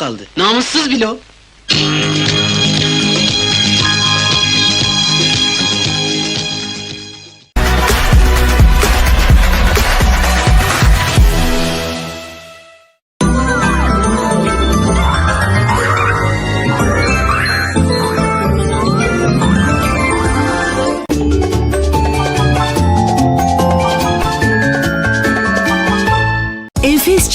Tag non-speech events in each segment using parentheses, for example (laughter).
kaldı. Namussuz bile o.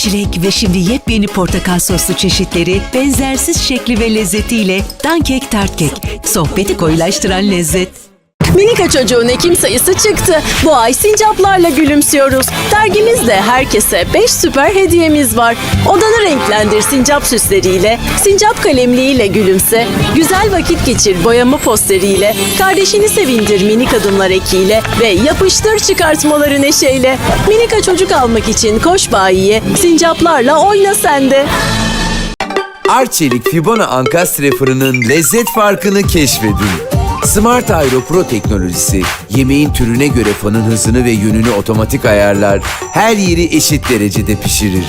çilek ve şimdi yepyeni portakal soslu çeşitleri benzersiz şekli ve lezzetiyle Dankek Tart Kek. Sohbeti koyulaştıran lezzet. Minika çocuğun Ekim sayısı çıktı. Bu ay sincaplarla gülümsüyoruz. Dergimizde herkese 5 süper hediyemiz var. Odanı renklendir sincap süsleriyle, sincap kalemliğiyle gülümse, güzel vakit geçir boyama posteriyle, kardeşini sevindir minik adımlar ekiyle ve yapıştır çıkartmaları neşeyle. Minika çocuk almak için koş bayiye, sincaplarla oyna sen de. Arçelik Fibona Ankastre fırının lezzet farkını keşfedin. Smart Aero Pro teknolojisi yemeğin türüne göre fanın hızını ve yönünü otomatik ayarlar, her yeri eşit derecede pişirir.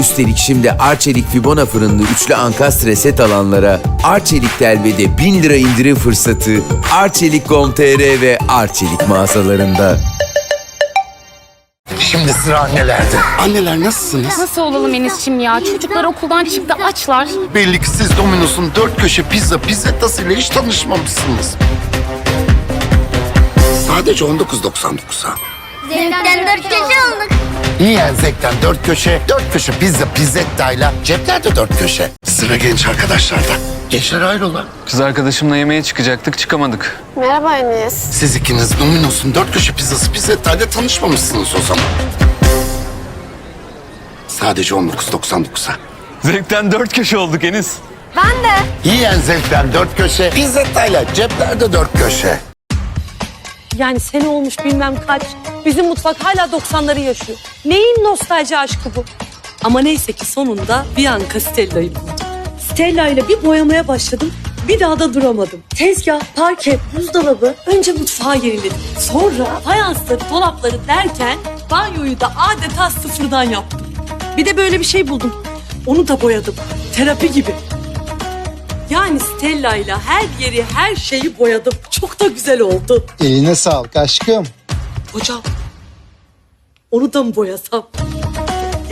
Üstelik şimdi Arçelik Fibona fırınlı üçlü Ankastre set alanlara Arçelik Telve'de 1000 lira indirim fırsatı Arçelik.com.tr ve Arçelik mağazalarında. Şimdi sıra annelerde. Anneler nasılsınız? Nasıl olalım Enis'cim ya? Çocuklar okuldan çıktı açlar. Belli ki siz Domino's'un dört köşe pizza pizzettasıyla hiç tanışmamışsınız. Sadece 19.99'a. Zevkten dört gece olduk. Yiyen zevkten dört köşe, dört köşe pizza pizzettayla ceplerde dört köşe. Sıra genç arkadaşlarda. Gençler hayrola? Kız arkadaşımla yemeğe çıkacaktık çıkamadık. Merhaba Enes. Siz ikiniz Domino's'un dört köşe pizzası pizzettayla tanışmamışsınız o zaman. Sadece 19.99'a. Zevkten dört köşe olduk Enis. Ben de. Yiyen zevkten dört köşe, pizzettayla ceplerde dört köşe. Yani sene olmuş bilmem kaç. Bizim mutfak hala 90'ları yaşıyor. Neyin nostalji aşkı bu? Ama neyse ki sonunda Bianca Stella'yı buldum. Stella ile bir boyamaya başladım. Bir daha da duramadım. Tezgah, parke, buzdolabı. Önce mutfağı yeniledim. Sonra fayansları, dolapları derken banyoyu da adeta sıfırdan yaptım. Bir de böyle bir şey buldum. Onu da boyadım. Terapi gibi. Yani Stella ile her yeri, her şeyi boyadım. Çok da güzel oldu. Eline sağlık aşkım. Hocam, onu da mı boyasam?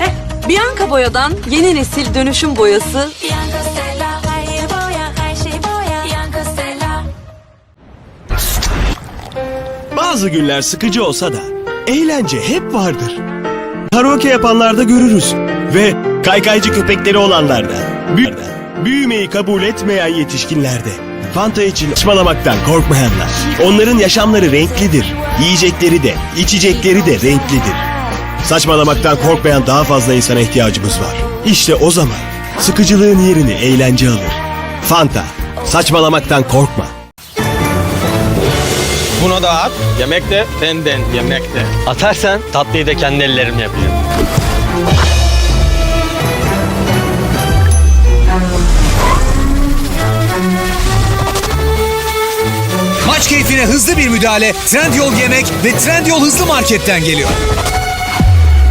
Eh, Bianca Boya'dan yeni nesil dönüşüm boyası Bazı günler sıkıcı olsa da eğlence hep vardır. Karaoke yapanlarda görürüz ve kaykaycı köpekleri olanlarda, büyü- büyümeyi kabul etmeyen yetişkinlerde, Fanta için saçmalamaktan korkmayanlar. Onların yaşamları renklidir. Yiyecekleri de, içecekleri de renklidir. Saçmalamaktan korkmayan daha fazla insana ihtiyacımız var. İşte o zaman sıkıcılığın yerini eğlence alır. Fanta, saçmalamaktan korkma. Buna da at. Yemek de benden yemek de. Atarsan tatlıyı da kendi ellerimle yapıyorum. Maç keyfine hızlı bir müdahale Trendyol Yemek ve Trendyol Hızlı Market'ten geliyor.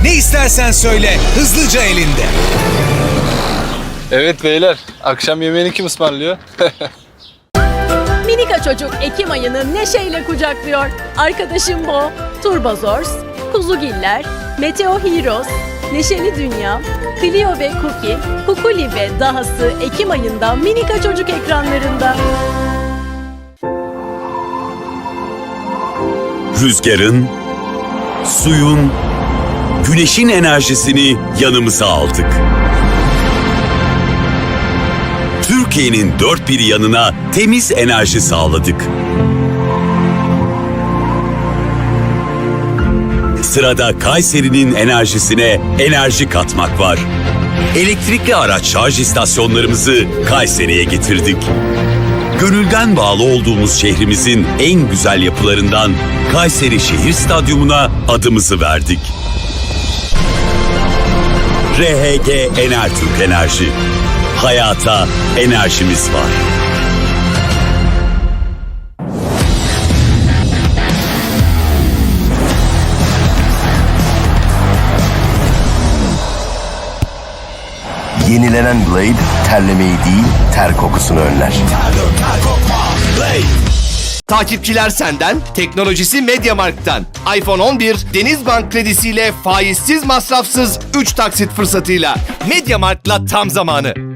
Ne istersen söyle hızlıca elinde. Evet beyler akşam yemeğini kim ısmarlıyor? (laughs) Çocuk Ekim ayını neşeyle kucaklıyor. Arkadaşım Bo, Turbazors, Kuzugiller, Meteo Heroes, Neşeli Dünya, Clio ve Cookie, Kukuli ve dahası Ekim ayında Minika çocuk ekranlarında. Rüzgarın, suyun, güneşin enerjisini yanımıza aldık. Türkiye'nin dört bir yanına temiz enerji sağladık. Sırada Kayseri'nin enerjisine enerji katmak var. Elektrikli araç şarj istasyonlarımızı Kayseri'ye getirdik. Gönülden bağlı olduğumuz şehrimizin en güzel yapılarından Kayseri Şehir Stadyumu'na adımızı verdik. RHG Enertürk Enerji. Hayata enerjimiz var. Yenilenen Blade terlemeyi değil ter kokusunu önler. Takipçiler senden, teknolojisi Mediamarkt'tan. iPhone 11 Denizbank kredisiyle faizsiz masrafsız 3 taksit fırsatıyla. Mediamarkt'la tam zamanı.